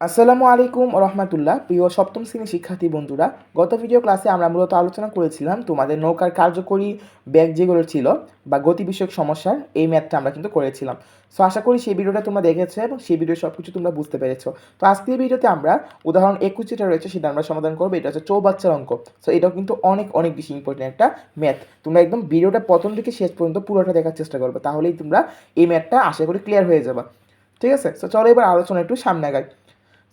আসসালামু আলাইকুম রহমতুল্লাহ। প্রিয় সপ্তম শ্রেণির শিক্ষার্থী বন্ধুরা, গত ভিডিও ক্লাসে আমরা মূলত আলোচনা করেছিলাম তোমাদের নৌকার কার্যকরী ব্যাগ যেগুলো ছিল বা গতি বিষয়ক সমস্যার, এই ম্যাথটা আমরা কিন্তু করেছিলাম। সো আশা করি সেই ভিডিওটা তোমরা দেখেছ এবং সেই ভিডিও সব কিছু তোমরা বুঝতে পেরেছ। তো, আজকের ভিডিওতে আমরা উদাহরণ একুশ যেটা রয়েছে সেটা আমরা সমাধান করব। এটা হচ্ছে চৌবাচ্চার অঙ্ক। সো এটাও কিন্তু অনেক অনেক বেশি ইম্পর্টেন্ট একটা ম্যাথ তোমরা একদম ভিডিওটা প্রথম থেকে শেষ পর্যন্ত পুরোটা দেখার চেষ্টা করবে, তাহলেই তোমরা এই ম্যাথটা আশা করি ক্লিয়ার হয়ে যাবে। ঠিক আছে? সো চলো এবার আলোচনা একটু সামনে আগাই। তো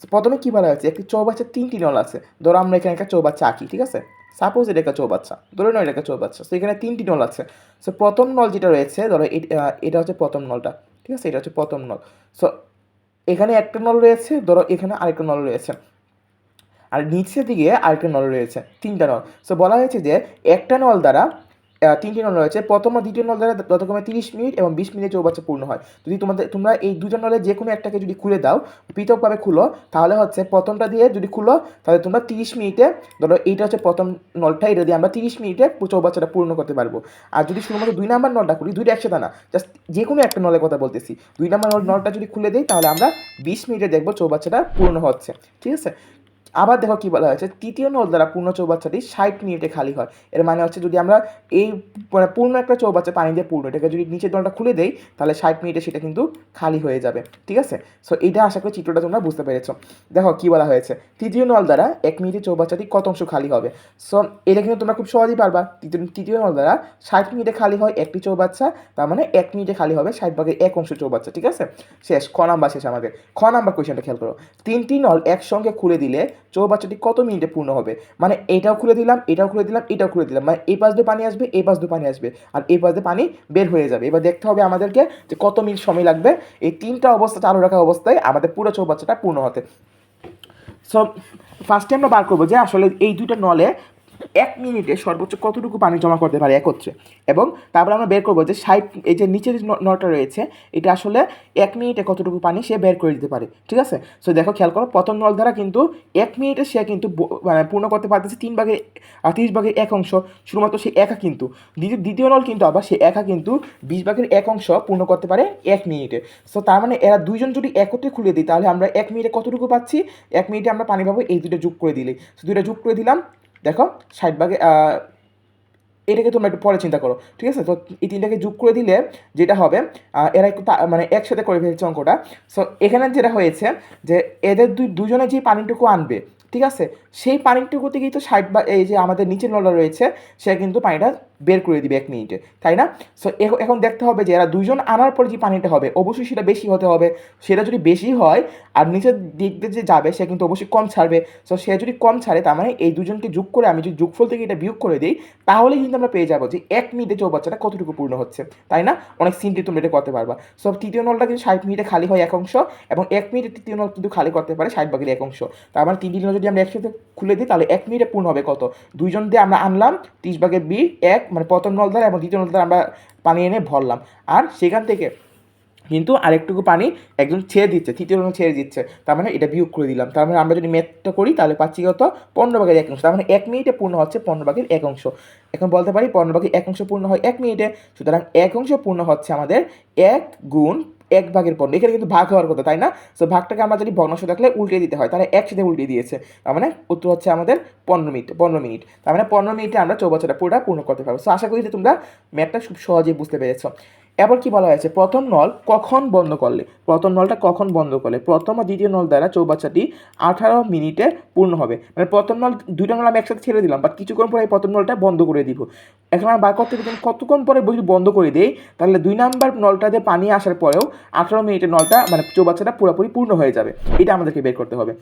প্রথমে কী বলা হয়েছে? একটি চৌবাচ্চা, তিনটি নল আছে। ধরো আমরা এখানে একটা চৌবাচ্চা আঁকি, ঠিক আছে? সাপোজ এটা একটা চৌবাচ্চা। ধরে নাও এটা একটা চৌবাচ্চা। তো এখানে তিনটি নল আছে। সো প্রথম নল যেটা রয়েছে, ধরো এট- হচ্ছে প্রথম নলটা, ঠিক আছে? এটা হচ্ছে প্রথম নল। সো এখানে একটা নল রয়েছে, ধরো এখানে আরেকটা নল রয়েছে। আর নিচের দিকে আরেকটা নল রয়েছে, তিনটা নল। সো বলা হয়েছে যে একটা নল দ্বারা তিনটি নল রয়েছে। প্রথম ও দ্বিতীয় নল দ্বারা যথাক্রমে তিরিশ মিনিট এবং বিশ মিনিটে চৌবাচ্চা পূর্ণ হয়। যদি তোমাদের তোমরা এই দুজন নলের যে কোনো একটাকে যদি খুলে দাও, পৃথকভাবে খুলো, তাহলে হচ্ছে প্রথমটা দিয়ে যদি খুলো, তাহলে তোমরা তিরিশ মিনিটে ধরো এইটা হচ্ছে প্রথম নলটা, এটা দিয়ে আমরা তিরিশ মিনিটে চৌবাচ্চাটা পূর্ণ করতে পারব। আর যদি শুধুমাত্র দুই নাম্বার নলটা খুলি, দুইটা একসাথে না জাস্ট যে কোনো একটা নলের কথা বলতেছি। দুই নাম্বার নল নলটা যদি খুলে দিই, তাহলে আমরা বিশ মিনিটে দেখব চৌবাচ্চাটা পূর্ণ হচ্ছে। ঠিক আছে? আবার দেখো কি বলা হয়েছে, তৃতীয় নল দ্বারা পূর্ণ চৌবাচ্চাটি ষাট মিনিটে খালি হয়। এর মানে হচ্ছে যদি আমরা এই মানে পূর্ণ একটা চৌবাচ্চা পানি দিয়ে পূর্ণ, এটাকে যদি নিচের দলটা খুলে দেই, তাহলে ষাট মিনিটে সেটা কিন্তু খালি হয়ে যাবে, ঠিক আছে? সো এইটা আশা করি চিত্রটা তোমরা বুঝতে পেরেছ। দেখো কি বলা হয়েছে, তৃতীয় নল দ্বারা এক মিনিটে চৌবাচ্চাটি কত অংশ খালি হবে? সো এটা কিন্তু তোমরা খুব সহজেই পারবা। তৃতীয় তৃতীয় নল দ্বারা ষাট মিনিটে খালি হয় একটি চৌবাচ্চা, তার মানে এক মিনিটে খালি হবে ষাট ভাগের এক অংশ চৌবাচ্চা, ঠিক আছে? শেষ, খ নাম্বার শেষ আমাদের। খ নাম্বার কোয়েশনটা খেয়াল করো। তিনটি নল একসঙ্গে খুলে দিলে চৌবাচ্চাটি কত মিনিটে পূর্ণ হবে? মানে এটাও খুলে দিলাম, এটাও খুলে দিলাম, এটাও খুলে দিলাম। মানে এই পাশ দিয়ে পানি আসবে, এই পাশ দিয়ে পানি আসবে। আর এই পাশ দিয়ে পানি বের হয়ে যাবে। এবার দেখতে হবে আমাদেরকে যে কত মিনিট সময় লাগবে। এই তিনটা অবস্থা চালু রাখা অবস্থায় আমাদের পুরো চৌবাচ্চাটা পূর্ণ হতে। সো ফার্স্টে আমরা বার করব যে আসলে এই দুটো নলে এক মিনিটে সর্বোচ্চ কতটুকু পানি জমা করতে পারে একত্রে? এবং তারপর আমরা বের করব যে সাইড এই যে নিচের যে ন- নলটা রয়েছে, এটা আসলে এক মিনিটে কতটুকু পানি সে বের করে দিতে পারে, ঠিক আছে? সো দেখো, খেয়াল করো, প্রথম নল দ্বারা কিন্তু এক মিনিটে সে কিন্তু মানে পূর্ণ করতে পারতেছে তিন ভাগের তিরিশ ভাগের এক অংশ, শুধুমাত্র সে একা কিন্তু। দ্বিতীয় নল কিন্তু আবার সে একা কিন্তু বিশ ভাগের এক অংশ পূর্ণ করতে পারে এক মিনিটে। সো তার মানে এরা দুইজন যদি একত্রে খুলে দিই, তাহলে আমরা এক মিনিটে কতটুকু পাচ্ছি? এক মিনিটে আমরা পানি পাবো এই দুটো যোগ করে দিলেই। সো দুইটা যোগ করে দিলাম দেখো ষাট ভাগে এটাকে তোমরা একটু পরে চিন্তা করো, ঠিক আছে? তো এই তিনটাকে যোগ করে দিলে যেটা হবে এরা একটু মানে একসাথে করে ফেলছে অঙ্কটা। সো এখানে যেটা হয়েছে যে এদের দুই, দুজনে যে পানিটুকু আনবে, ঠিক আছে? সেই পানিটুকু থেকেই তো ষাট বা, এই যে আমাদের নিচের নলটা রয়েছে, সে কিন্তু পানিটা বের করে দিবে এক মিনিটে, তাই না? সো এখন দেখতে হবে যে এরা দুইজন আনার পরে যে পানিটা হবে, অবশ্যই সেটা বেশি হতে হবে। সেটা যদি বেশি হয়, আর নিচের দিক দিয়ে যে যাবে, সে কিন্তু অবশ্যই কম ছাড়বে। সো সে যদি কম ছাড়ে, তার মানে এই দুজনকে যোগ করে, আমি যদি যোগফল থেকে এটা বিয়োগ করে দিই তাহলে কিন্তু আমরা পেয়ে যাব যে এক মিনিটে চৌবাচ্চাটা কতটুকু পূর্ণ হচ্ছে, তাই না? অনেক সিম্পলি তুমি এটা করতে পারবা। সো তৃতীয় নলটা কিন্তু ষাট মিনিটে খালি হয় এক অংশ এবং এক মিনিটে তৃতীয় নল কিন্তু খালি করতে পারে ষাট ভাগের এক অংশ। তার মানে তিনটি নল যদি আমরা একসাথে খুলে দিই, তাহলে এক মিনিটে পূর্ণ হবে কত? দুইজন দিয়ে আমরা আনলাম, ত্রিশ ভাগের বি, এক মানে প্রথম নল দ্বারা এবং দ্বিতীয় নল দ্বারা আমরা পানি এনে ভরলাম। আর সেখান থেকে কিন্তু আরেকটুকু পানি একদম ছেড়ে দিচ্ছে, তৃতীয় জন ছেড়ে দিচ্ছে। তার মানে এটা বিয়োগ করে দিলাম। তার মানে আমরা যদি ম্যাথটা করি, তাহলে পাচ্ছি কত? পনেরো ভাগের এক অংশ। তার মানে এক মিনিটে পূর্ণ হচ্ছে পনেরো ভাগের এক অংশ। এখন বলতে পারি পনেরো ভাগের এক অংশ পূর্ণ হয় এক মিনিটে। সুতরাং এক অংশ পূর্ণ হচ্ছে আমাদের এক গুণ এক ভাগের পণ্য এখানে কিন্তু ভাগ হওয়ার কথা, তাই না? সো ভাগটাকে আমরা যদি ভগ্নাংশ থাকলে উল্টে দিতে হয়, তাহলে একসাথে উল্টে দিয়েছে। তার মানে উত্তর হচ্ছে আমাদের পনেরো মিনিট পনেরো মিনিট। তার মানে পনেরো মিনিটে আমরা চৌবাচ্চাটা পুরোটা পূর্ণ করতে পারব। সো আশা করি যে তোমরা ম্যাথটা খুব সহজেই বুঝতে পেরেছ। এবার কি বলা হয়েছে? প্রথম নল কখন বন্ধ করলে? প্রথম নলটা কখন বন্ধ করলে? প্রথম ও দ্বিতীয় নল দ্বারা চৌবাচ্চাটি আঠারো মিনিটে পূর্ণ হবে। মানে প্রথম নল দুইটা নল আমি একসাথে ছেড়ে দিলাম বাট কিছুক্ষণ পরে এই প্রথম নলটা বন্ধ করে দিব। এখন আমরা বার করতে কতক্ষণ পরে যদি বন্ধ করে দিই, তাহলে দুই নাম্বার নলটাতে পানি আসার পরেও আঠারো মিনিটে নলটা মানে চৌবাচ্চাটা পুরোপুরি পূর্ণ হয়ে যাবে। এটা আমাদেরকে বের করতে হবে।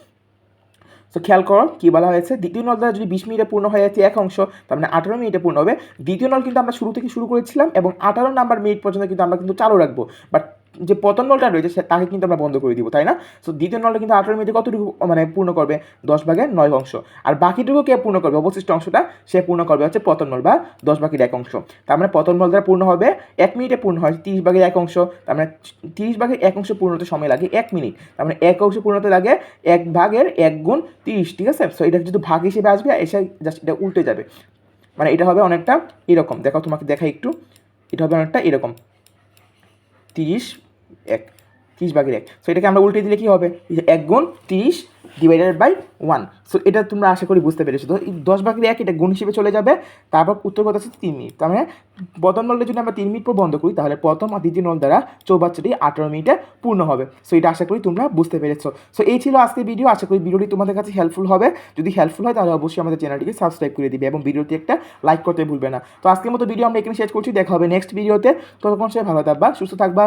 তো খেয়াল করো, কী বলা হয়েছে? দ্বিতীয় নল দ্বারা যদি বিশ মিনিটে পূর্ণ হয়ে যাচ্ছে এক অংশ, তার মানে আঠারো মিনিটে পূর্ণ হবে। দ্বিতীয় নল কিন্তু আমরা শুরু থেকে শুরু করেছিলাম এবং আঠারো নাম্বার মিনিট পর্যন্ত কিন্তু আমরা কিন্তু চালু রাখব। বাট যে প্রথম নলটা রয়েছে তাকে কিন্তু আমরা বন্ধ করে দিব, তাই না? সো দ্বিতীয় নলটা কিন্তু আঠারো মিনিটে কতটুকু মানে পূর্ণ করবে? দশ ভাগের নয় অংশ। আর বাকিটুকু কে পূর্ণ করবে? অবশিষ্ট অংশটা সে পূর্ণ করবে হচ্ছে প্রথম নল বা দশ ভাগের এক অংশ। তার মানে প্রথম নল দ্বারা পূর্ণ হবে, এক মিনিটে পূর্ণ হয়, তিরিশ ভাগের এক অংশ। তার মানে তিরিশ ভাগের এক অংশ পূর্ণ হতে সময় লাগে এক মিনিট। তার মানে এক অংশ পূর্ণ হতে লাগে এক ভাগের এক গুণ তিরিশ, ঠিক আছে? সো এটা যদি ভাগ হিসেবে আসবে এসে জাস্ট এটা উল্টে যাবে। মানে এটা হবে অনেকটা এরকম। দেখো তোমাকে দেখাই একটু। এটা হবে অনেকটা এরকম। তিরিশ এক তিরিশ ভাগের এক। সো এটাকে আমরা উল্টে দিলে কি হবে? এক গুণ তিরিশ ডিভাইডেড বাই ওয়ান সো এটা তোমরা আশা করি বুঝতে পেরেছ। তো দশ ভাগের এক এটা গুণ হিসেবে চলে যাবে। তারপর উত্তর কথা হচ্ছে তিন মিনিট। তার মানে প্রথম নলটা যদি আমরা তিন মিনিট পর বন্ধ করি, তাহলে প্রথম আর দ্বিতীয় নল দ্বারা চৌবাচ্চাটি আঠারো মিনিটে পূর্ণ হবে। সো এটা আশা করি তোমরা বুঝতে পেরেছ। সো এই ছিল আজকের ভিডিও আশা করি ভিডিওটি তোমাদের কাছে হেল্পফুল হবে। যদি হেল্পফুল হয়, তাহলে অবশ্যই আমাদের চ্যানেলটিকে সাবস্ক্রাইব করে দিবে এবং ভিডিওটি একটা লাইক করতে ভুলবে না। তো আজকের মতো ভিডিও আমরা এখানে শেষ করছি। দেখা হবে নেক্সট ভিডিওতে ততক্ষণ সে ভালো থাকবা, সুস্থ থাকবা।